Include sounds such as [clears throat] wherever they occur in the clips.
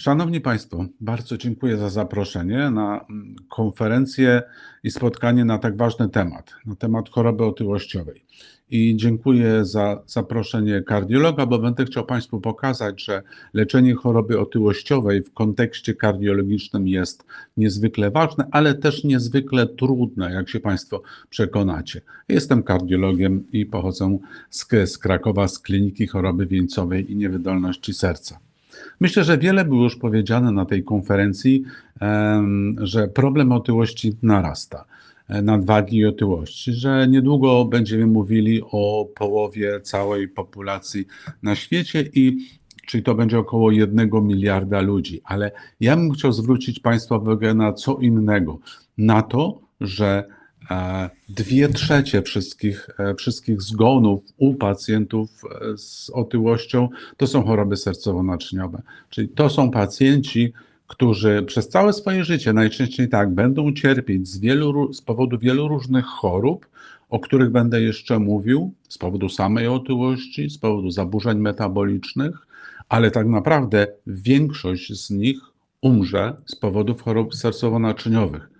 Szanowni Państwo, bardzo dziękuję za zaproszenie na mm, konferencję i spotkanie na tak ważny temat, na temat choroby otyłościowej. I dziękuję za zaproszenie kardiologa, bo będę chciał Państwu pokazać, że leczenie choroby otyłościowej w kontekście kardiologicznym jest niezwykle ważne, ale też niezwykle trudne, jak się Państwo przekonacie. Jestem kardiologiem i pochodzę z, z Krakowa, z Kliniki Choroby Wieńcowej i Niewydolności Serca. Myślę, że wiele było już powiedziane na tej konferencji, że problem otyłości narasta, e, nadwagi i otyłości, że niedługo będziemy mówili o połowie całej populacji na świecie i czyli to będzie około jednego miliarda ludzi. Ale ja bym chciał zwrócić Państwa uwagę na co innego, na to, że dwie trzecie wszystkich, e, wszystkich zgonów u pacjentów e, z otyłością to są choroby sercowo-naczyniowe. Czyli to są pacjenci, którzy przez całe swoje życie najczęściej tak będą cierpieć z, wielu, z powodu wielu różnych chorób, o których będę jeszcze mówił, z powodu samej otyłości, z powodu zaburzeń metabolicznych, ale tak naprawdę większość z nich umrze z powodów chorób sercowo-naczyniowych.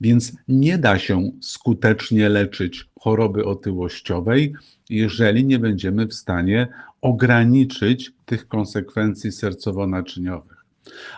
Więc nie da się skutecznie leczyć choroby otyłościowej, jeżeli nie będziemy w stanie ograniczyć tych konsekwencji sercowo-naczyniowych.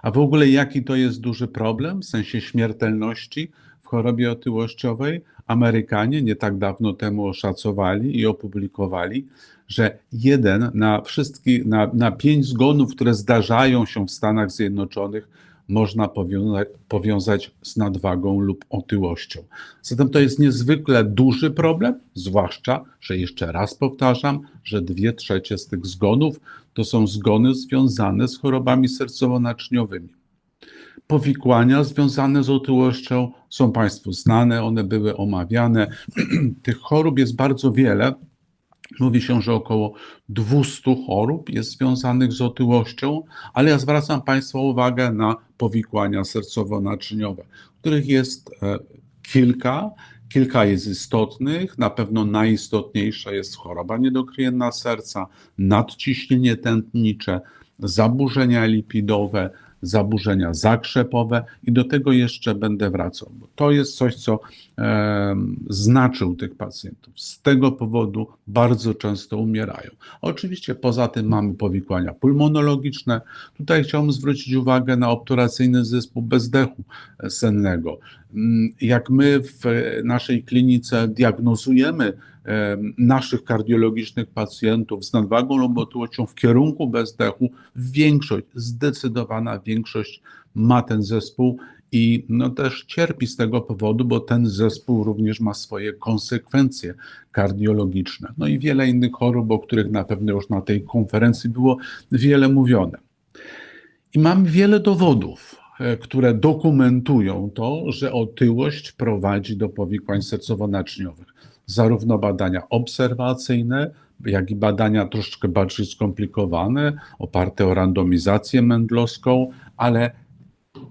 A w ogóle jaki to jest duży problem w sensie śmiertelności w chorobie otyłościowej? Amerykanie nie tak dawno temu oszacowali i opublikowali, że jeden na wszystkich, na, na pięć zgonów, które zdarzają się w Stanach Zjednoczonych, można powiąza- powiązać z nadwagą lub otyłością. Zatem to jest niezwykle duży problem, zwłaszcza, że jeszcze raz powtarzam, że dwie trzecie z tych zgonów to są zgony związane z chorobami sercowo-naczyniowymi. Powikłania związane z otyłością są Państwu znane, one były omawiane. [clears throat] Tych chorób jest bardzo wiele. Mówi się, że około 200 chorób jest związanych z otyłością, ale ja zwracam Państwa uwagę na powikłania sercowo-naczyniowe, których jest e, kilka. Kilka jest istotnych, na pewno najistotniejsza jest choroba niedokrwienna serca, nadciśnienie tętnicze, zaburzenia lipidowe, zaburzenia zakrzepowe i do tego jeszcze będę wracał. Bo to jest coś, co em, znaczył tych pacjentów. Z tego powodu bardzo często umierają. Oczywiście poza tym mamy powikłania pulmonologiczne. Tutaj chciałbym zwrócić uwagę na obturacyjny zespół bezdechu sennego. Mm, Jak my w naszej klinice diagnozujemy em, naszych kardiologicznych pacjentów z nadwagą lub otyłością w kierunku bezdechu, większość, zdecydowana większość ma ten zespół i no też cierpi z tego powodu, bo ten zespół również ma swoje konsekwencje kardiologiczne. No i wiele innych chorób, o których na pewno już na tej konferencji było wiele mówione. I mam wiele dowodów, e, które dokumentują to, że otyłość prowadzi do powikłań sercowo-naczyniowych. Zarówno badania obserwacyjne, jak i badania troszeczkę bardziej skomplikowane, oparte o randomizację mędlowską, ale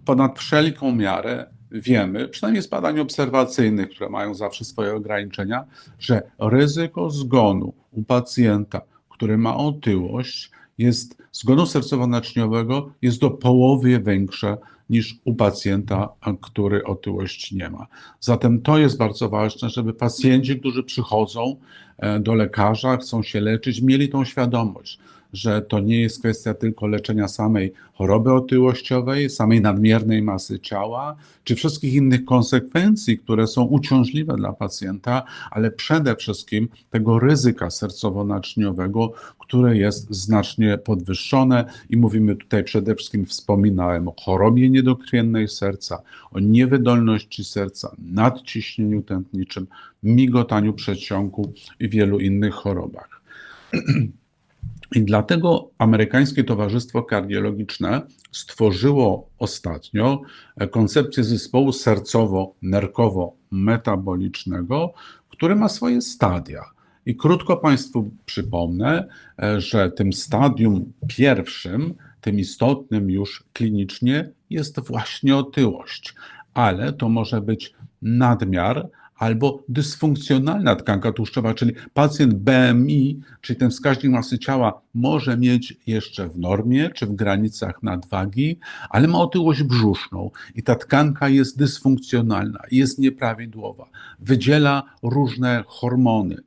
ponad wszelką miarę wiemy, przynajmniej z badań obserwacyjnych, które mają zawsze swoje ograniczenia, że ryzyko zgonu u pacjenta, który ma otyłość, jest zgonu sercowo-naczyniowego jest do połowy większe niż u pacjenta, który otyłość nie ma. Zatem to jest bardzo ważne, żeby pacjenci, którzy przychodzą e, do lekarza, chcą się leczyć, mieli tą świadomość, że to nie jest kwestia tylko leczenia samej choroby otyłościowej, samej nadmiernej masy ciała, czy wszystkich innych konsekwencji, które są uciążliwe dla pacjenta, ale przede wszystkim tego ryzyka sercowo-naczyniowego, które jest znacznie podwyższone i mówimy tutaj przede wszystkim, wspominałem o chorobie niedokrwiennej serca, o niewydolności serca, nadciśnieniu tętniczym, migotaniu przedsionku i wielu innych chorobach. [clears throat] I dlatego Amerykańskie Towarzystwo Kardiologiczne stworzyło ostatnio e, koncepcję zespołu sercowo-nerkowo-metabolicznego, który ma swoje stadia. I krótko Państwu przypomnę, e, że tym stadium pierwszym, tym istotnym już klinicznie, jest właśnie otyłość, ale to może być nadmiar albo dysfunkcjonalna tkanka tłuszczowa, czyli pacjent BMI, czyli ten wskaźnik masy ciała może mieć jeszcze w normie czy w granicach nadwagi, ale ma otyłość brzuszną i ta tkanka jest dysfunkcjonalna, jest nieprawidłowa, wydziela różne hormony,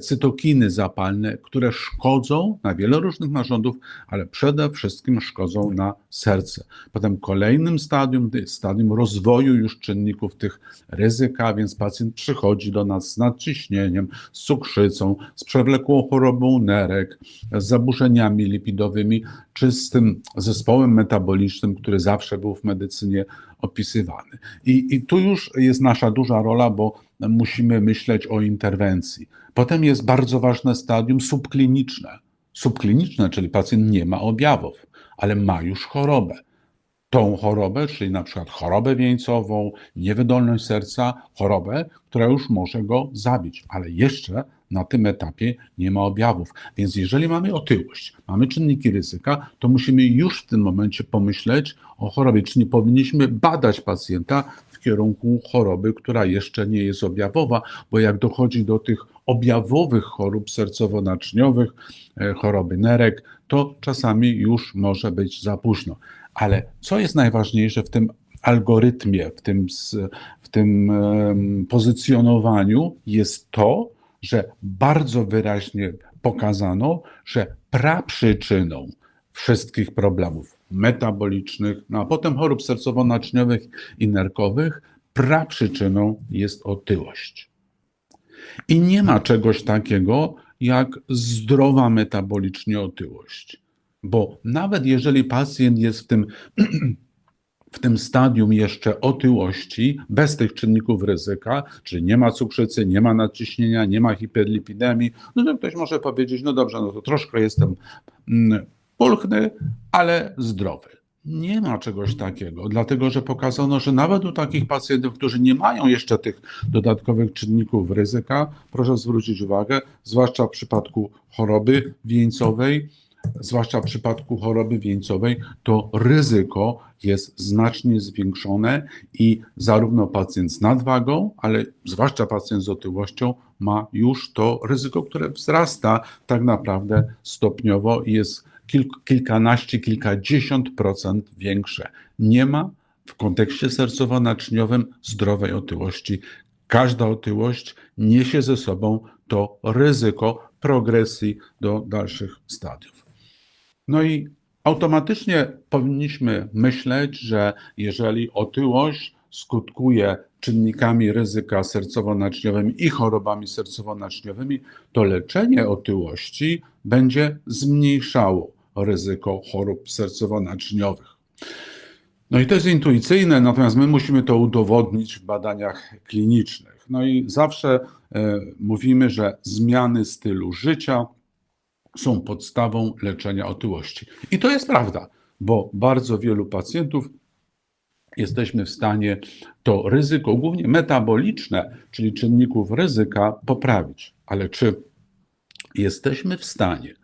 cytokiny zapalne, które szkodzą na wiele różnych narządów, ale przede wszystkim szkodzą na serce. Potem kolejnym stadium, stadium rozwoju już czynników tych ryzyka, więc pacjent przychodzi do nas z nadciśnieniem, z cukrzycą, z przewlekłą chorobą nerek, z zaburzeniami lipidowymi, czy z tym zespołem metabolicznym, który zawsze był w medycynie opisywany. I, I tu już jest nasza duża rola, bo musimy myśleć o interwencji. Potem jest bardzo ważne stadium subkliniczne. Subkliniczne, czyli pacjent nie ma objawów, ale ma już chorobę. Tą chorobę, czyli na przykład chorobę wieńcową, niewydolność serca, chorobę, która już może go zabić, ale jeszcze na tym etapie nie ma objawów. Więc jeżeli mamy otyłość, mamy czynniki ryzyka, to musimy już w tym momencie pomyśleć o chorobie, czy nie powinniśmy badać pacjenta w kierunku choroby, która jeszcze nie jest objawowa, bo jak dochodzi do tych objawowych chorób sercowo-naczyniowych, e, choroby nerek, to czasami już może być za późno. Ale co jest najważniejsze w tym algorytmie, w tym, w tym pozycjonowaniu, jest to, że bardzo wyraźnie pokazano, że praprzyczyną wszystkich problemów metabolicznych, no a potem chorób sercowo-naczyniowych i nerkowych, praprzyczyną jest otyłość. I nie ma czegoś takiego jak zdrowa metabolicznie otyłość. Bo nawet jeżeli pacjent jest w tym, [clears throat] w tym stadium jeszcze otyłości, bez tych czynników ryzyka, czyli nie ma cukrzycy, nie ma nadciśnienia, nie ma hiperlipidemii, no to ktoś może powiedzieć, no dobrze, no to troszkę jestem mm, pulchny, ale zdrowy. Nie ma czegoś takiego, dlatego że pokazano, że nawet u takich pacjentów, którzy nie mają jeszcze tych dodatkowych czynników ryzyka, proszę zwrócić uwagę, zwłaszcza w przypadku choroby wieńcowej, zwłaszcza w przypadku choroby wieńcowej, to ryzyko jest znacznie zwiększone i zarówno pacjent z nadwagą, ale zwłaszcza pacjent z otyłością ma już to ryzyko, które wzrasta tak naprawdę stopniowo i jest kilk, kilkanaście, kilkadziesiąt procent większe. Nie ma w kontekście sercowo-naczyniowym zdrowej otyłości. Każda otyłość niesie ze sobą to ryzyko progresji do dalszych stadiów. No i automatycznie powinniśmy myśleć, że jeżeli otyłość skutkuje czynnikami ryzyka sercowo-naczyniowymi i chorobami sercowo-naczyniowymi, to leczenie otyłości będzie zmniejszało ryzyko chorób sercowo-naczyniowych. No i to jest intuicyjne, natomiast my musimy to udowodnić w badaniach klinicznych. No i zawsze e, mówimy, że zmiany stylu życia są podstawą leczenia otyłości. I to jest prawda, bo bardzo wielu pacjentów jesteśmy w stanie to ryzyko, głównie metaboliczne, czyli czynników ryzyka, poprawić. Ale czy jesteśmy w stanie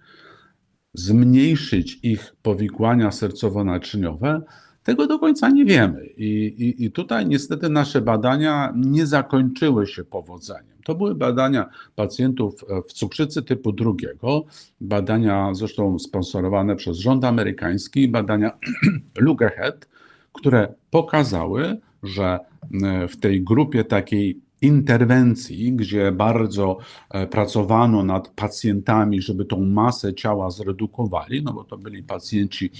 zmniejszyć ich powikłania sercowo-naczyniowe? Tego do końca nie wiemy. I, i, I tutaj niestety nasze badania nie zakończyły się powodzeniem. To były badania pacjentów w cukrzycy typu drugiego, badania zresztą sponsorowane przez rząd amerykański, badania [clears throat] Look Ahead, które pokazały, że e, w tej grupie takiej interwencji, gdzie bardzo e, pracowano nad pacjentami, żeby tą masę ciała zredukowali, no bo to byli pacjenci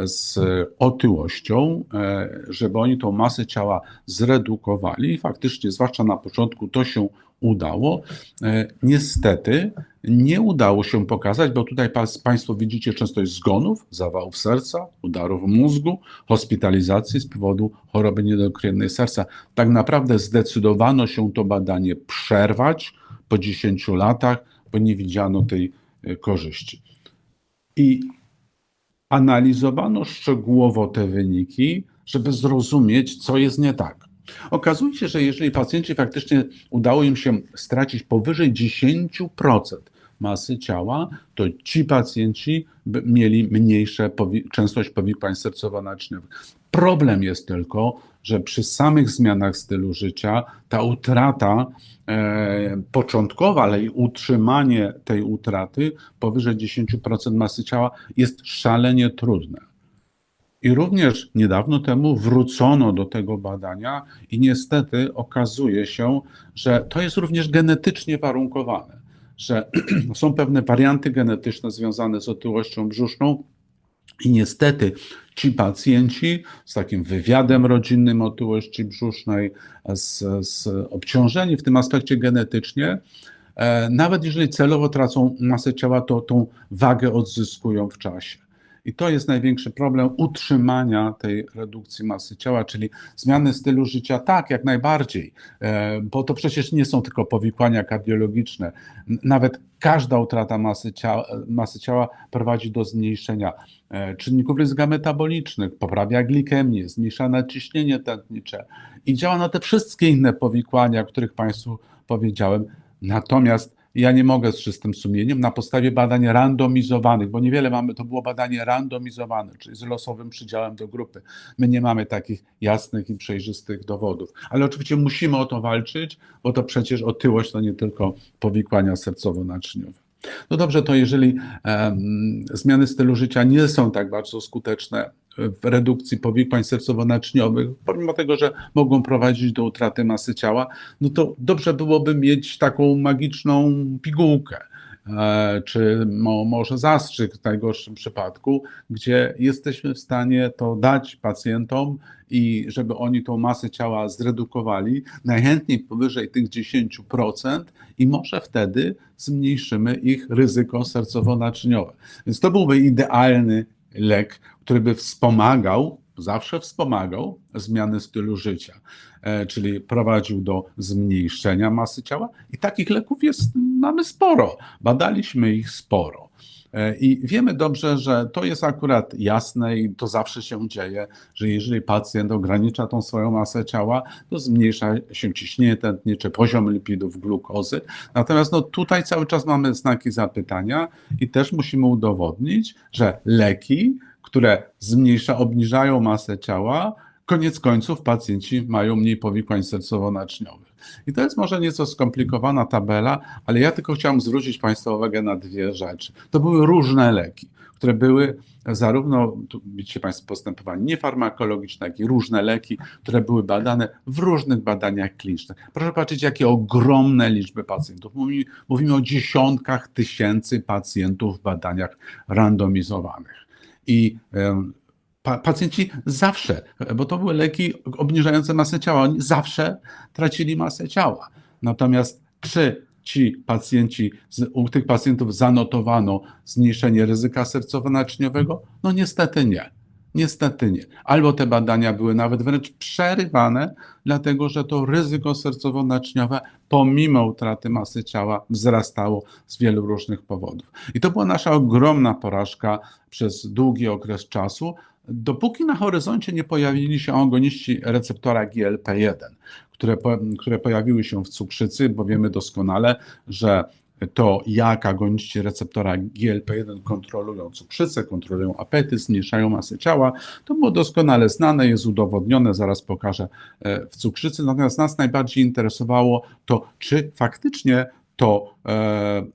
z otyłością, e, żeby oni tą masę ciała zredukowali. I faktycznie, zwłaszcza na początku, to się udało. E, Niestety nie udało się pokazać, bo tutaj Państwo widzicie częstość zgonów, zawałów serca, udarów mózgu, hospitalizacji z powodu choroby niedokrwiennej serca. Tak naprawdę zdecydowano się to badanie przerwać po 10 latach, bo nie widziano tej e, korzyści. I analizowano szczegółowo te wyniki, żeby zrozumieć, co jest nie tak. Okazuje się, że jeżeli pacjenci faktycznie udało im się stracić powyżej 10% masy ciała, to ci pacjenci mieli mniejsze powi- częstość powikłań sercowo-naczyniowych. Problem jest tylko, że przy samych zmianach stylu życia ta utrata e, początkowa, ale i utrzymanie tej utraty powyżej 10% masy ciała jest szalenie trudne. I również niedawno temu wrócono do tego badania, i niestety okazuje się, że to jest również genetycznie warunkowane, że [clears throat] są pewne warianty genetyczne związane z otyłością brzuszną, i niestety ci pacjenci z takim wywiadem rodzinnym otyłości brzusznej, z, z obciążeni w tym aspekcie genetycznie, e, nawet jeżeli celowo tracą masę ciała, to tą wagę odzyskują w czasie. I to jest największy problem utrzymania tej redukcji masy ciała, czyli zmiany stylu życia, tak, jak najbardziej, e, bo to przecież nie są tylko powikłania kardiologiczne. Nawet każda utrata masy ciała, masy ciała prowadzi do zmniejszenia e, czynników ryzyka metabolicznych, poprawia glikemię, zmniejsza naciśnienie tętnicze i działa na te wszystkie inne powikłania, o których Państwu powiedziałem. Natomiast ja nie mogę z czystym sumieniem na podstawie badań randomizowanych, bo niewiele mamy, to było badanie randomizowane, czyli z losowym przydziałem do grupy. My nie mamy takich jasnych i przejrzystych dowodów, ale oczywiście musimy o to walczyć, bo to przecież otyłość to nie tylko powikłania sercowo-naczyniowe. No dobrze, to jeżeli um, zmiany stylu życia nie są tak bardzo skuteczne w redukcji powikłań sercowo-naczyniowych, pomimo tego, że mogą prowadzić do utraty masy ciała, no to dobrze byłoby mieć taką magiczną pigułkę, czy może zastrzyk w najgorszym przypadku, gdzie jesteśmy w stanie to dać pacjentom i żeby oni tą masę ciała zredukowali, najchętniej powyżej tych 10% i może wtedy zmniejszymy ich ryzyko sercowo-naczyniowe. Więc to byłby idealny lek, który by wspomagał, zawsze wspomagał zmiany stylu życia, e, czyli prowadził do zmniejszenia masy ciała. I takich leków jest, mamy sporo. Badaliśmy ich sporo. E, I wiemy dobrze, że to jest akurat jasne i to zawsze się dzieje, że jeżeli pacjent ogranicza tą swoją masę ciała, to zmniejsza się ciśnienie tętnicze, poziom lipidów, glukozy. Natomiast no, tutaj cały czas mamy znaki zapytania i też musimy udowodnić, że leki, które zmniejsza, obniżają masę ciała, koniec końców pacjenci mają mniej powikłań sercowo-naczyniowych. I to jest może nieco skomplikowana tabela, ale ja tylko chciałem zwrócić Państwa uwagę na dwie rzeczy. To były różne leki, które były zarówno, tu widzicie Państwo postępowanie niefarmakologiczne, jak i różne leki, które były badane w różnych badaniach klinicznych. Proszę patrzeć, jakie ogromne liczby pacjentów. Mówimy, mówimy o dziesiątkach tysięcy pacjentów w badaniach randomizowanych. I pacjenci zawsze, bo to były leki obniżające masę ciała, oni zawsze tracili masę ciała. Natomiast czy ci pacjenci, u tych pacjentów zanotowano zmniejszenie ryzyka sercowo-naczyniowego? No niestety nie. Niestety nie. Albo te badania były nawet wręcz przerywane, dlatego że to ryzyko sercowo-naczyniowe, pomimo utraty masy ciała, wzrastało z wielu różnych powodów. I to była nasza ogromna porażka przez długi okres czasu, dopóki na horyzoncie nie pojawili się agoniści receptora GLP-1, które, które pojawiły się w cukrzycy, bo wiemy doskonale, że to jak agoniści receptora GLP-1 kontrolują cukrzycę, kontrolują apetyt, zmniejszają masę ciała, to było doskonale znane, jest udowodnione, zaraz pokażę e, w cukrzycy. Natomiast nas najbardziej interesowało to, czy faktycznie to e,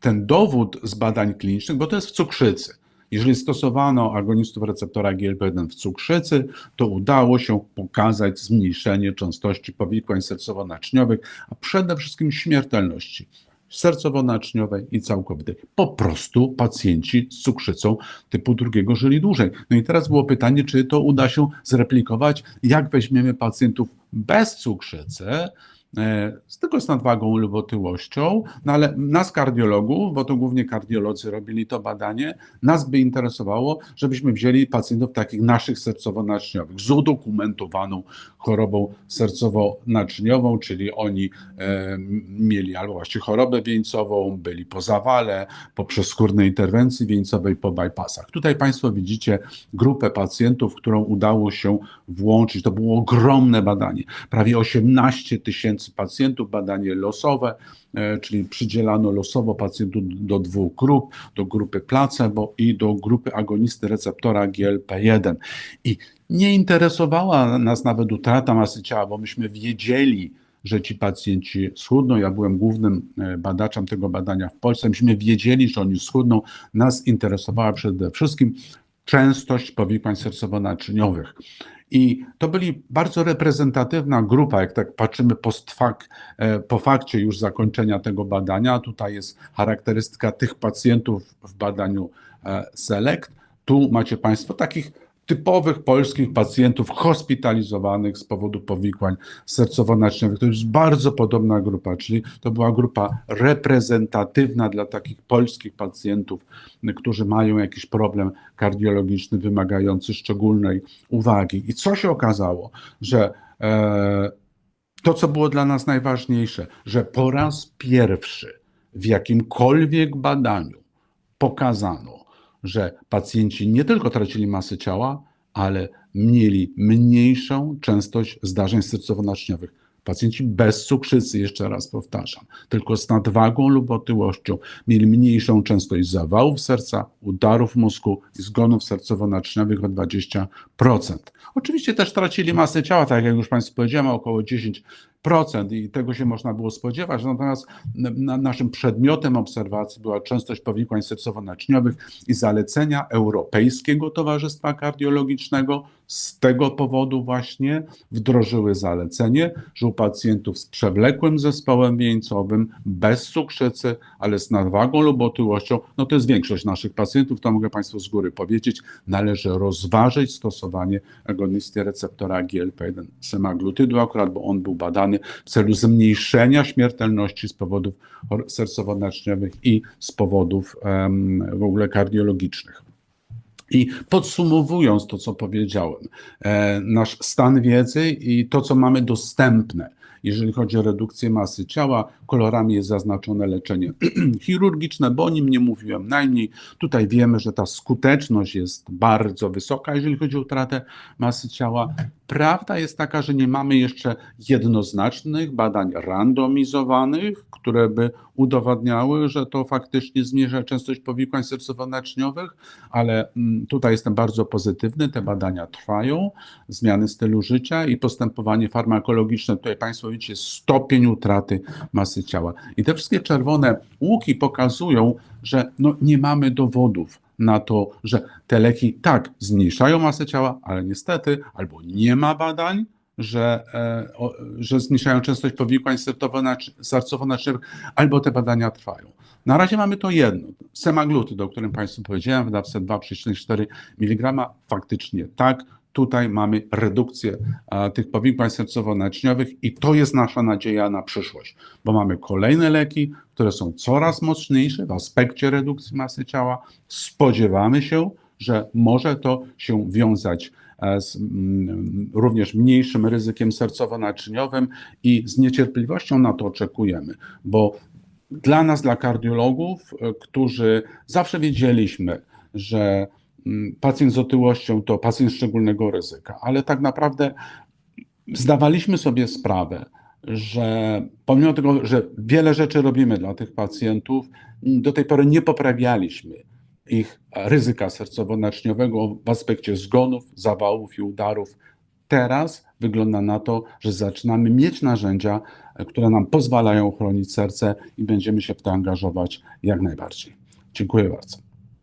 ten dowód z badań klinicznych, bo to jest w cukrzycy. Jeżeli stosowano agonistów receptora GLP-1 w cukrzycy, to udało się pokazać zmniejszenie częstości powikłań sercowo-naczyniowych, a przede wszystkim śmiertelności sercowo-naczyniowej i całkowitej. Po prostu pacjenci z cukrzycą typu drugiego żyli dłużej. No i teraz było pytanie, czy to uda się zreplikować, jak weźmiemy pacjentów bez cukrzycy, E, tylko z nadwagą lub otyłością, no ale nas kardiologów, bo to głównie kardiolodzy robili to badanie, nas by interesowało, żebyśmy wzięli pacjentów takich naszych sercowo-naczyniowych z udokumentowaną chorobą sercowo-naczyniową, czyli oni e, mieli albo właśnie chorobę wieńcową, byli po zawale, po przeskórnej interwencji wieńcowej, po bypassach. Tutaj Państwo widzicie grupę pacjentów, którą udało się włączyć. To było ogromne badanie, prawie 18 tysięcy pacjentów, badanie losowe, e, czyli przydzielano losowo pacjentów do dwóch grup, do grupy placebo i do grupy agonisty receptora GLP-1. I nie interesowała nas nawet utrata masy ciała, bo myśmy wiedzieli, że ci pacjenci schudną. Ja byłem głównym e, badaczem tego badania w Polsce. Myśmy wiedzieli, że oni schudną. Nas interesowała przede wszystkim częstość powikłań sercowo-naczyniowych. I to byli bardzo reprezentatywna grupa, jak tak patrzymy fac, e, po fakcie już zakończenia tego badania. Tutaj jest charakterystyka tych pacjentów w badaniu e, SELECT. Tu macie Państwo takich typowych polskich pacjentów hospitalizowanych z powodu powikłań sercowo-naczyniowych. To jest bardzo podobna grupa, czyli to była grupa reprezentatywna dla takich polskich pacjentów, którzy mają jakiś problem kardiologiczny wymagający szczególnej uwagi. I co się okazało, że e, to, co było dla nas najważniejsze, że po raz pierwszy w jakimkolwiek badaniu pokazano, że pacjenci nie tylko tracili masę ciała, ale mieli mniejszą częstość zdarzeń sercowo-naczyniowych. Pacjenci bez cukrzycy, jeszcze raz powtarzam, tylko z nadwagą lub otyłością, mieli mniejszą częstość zawałów serca, udarów mózgu i zgonów sercowo-naczyniowych o 20%. Oczywiście też tracili masę ciała, tak jak już Państwu powiedziałem, około 10% i tego się można było spodziewać. Natomiast na naszym przedmiotem obserwacji była częstość powikłań sercowo-naczyniowych i zalecenia Europejskiego Towarzystwa Kardiologicznego z tego powodu właśnie wdrożyły zalecenie, że u pacjentów z przewlekłym zespołem wieńcowym, bez cukrzycy, ale z nadwagą lub otyłością, no to jest większość naszych pacjentów, to mogę Państwu z góry powiedzieć, należy rozważyć stosowanie agonisty receptora GLP-1 semaglutidu akurat, bo on był badany w celu zmniejszenia śmiertelności z powodów sercowo-naczyniowych i z powodów um, w ogóle kardiologicznych. I podsumowując to, co powiedziałem, e, nasz stan wiedzy i to, co mamy dostępne, jeżeli chodzi o redukcję masy ciała, kolorami jest zaznaczone leczenie [clears throat] chirurgiczne, bo o nim nie mówiłem najmniej. Tutaj wiemy, że ta skuteczność jest bardzo wysoka, jeżeli chodzi o utratę masy ciała. Prawda jest taka, że nie mamy jeszcze jednoznacznych badań randomizowanych, które by udowadniały, że to faktycznie zmniejsza częstość powikłań sercowo-naczyniowych, ale mm, tutaj jestem bardzo pozytywny. Te badania trwają, zmiany stylu życia i postępowanie farmakologiczne. Tutaj Państwo widzicie stopień utraty masy ciała. I te wszystkie czerwone łuki pokazują, że no nie mamy dowodów na to, że te leki tak zmniejszają masę ciała, ale niestety albo nie ma badań, że, e, że zmniejszają częstość powikłań sercowo-naczyniowych, albo te badania trwają. Na razie mamy to jedno, semaglutyd, o którym Państwu powiedziałem, w dawce 2,4 mg, faktycznie tak, tutaj mamy redukcję tych powikłań sercowo-naczyniowych i to jest nasza nadzieja na przyszłość, bo mamy kolejne leki, które są coraz mocniejsze w aspekcie redukcji masy ciała. Spodziewamy się, że może to się wiązać z mm, również mniejszym ryzykiem sercowo-naczyniowym i z niecierpliwością na to oczekujemy, bo dla nas, dla kardiologów, którzy zawsze wiedzieliśmy, że pacjent z otyłością to pacjent szczególnego ryzyka, ale tak naprawdę zdawaliśmy sobie sprawę, że pomimo tego, że wiele rzeczy robimy dla tych pacjentów, do tej pory nie poprawialiśmy ich ryzyka sercowo-naczniowego w aspekcie zgonów, zawałów i udarów. Teraz wygląda na to, że zaczynamy mieć narzędzia, które nam pozwalają chronić serce i będziemy się w to angażować jak najbardziej. Dziękuję bardzo.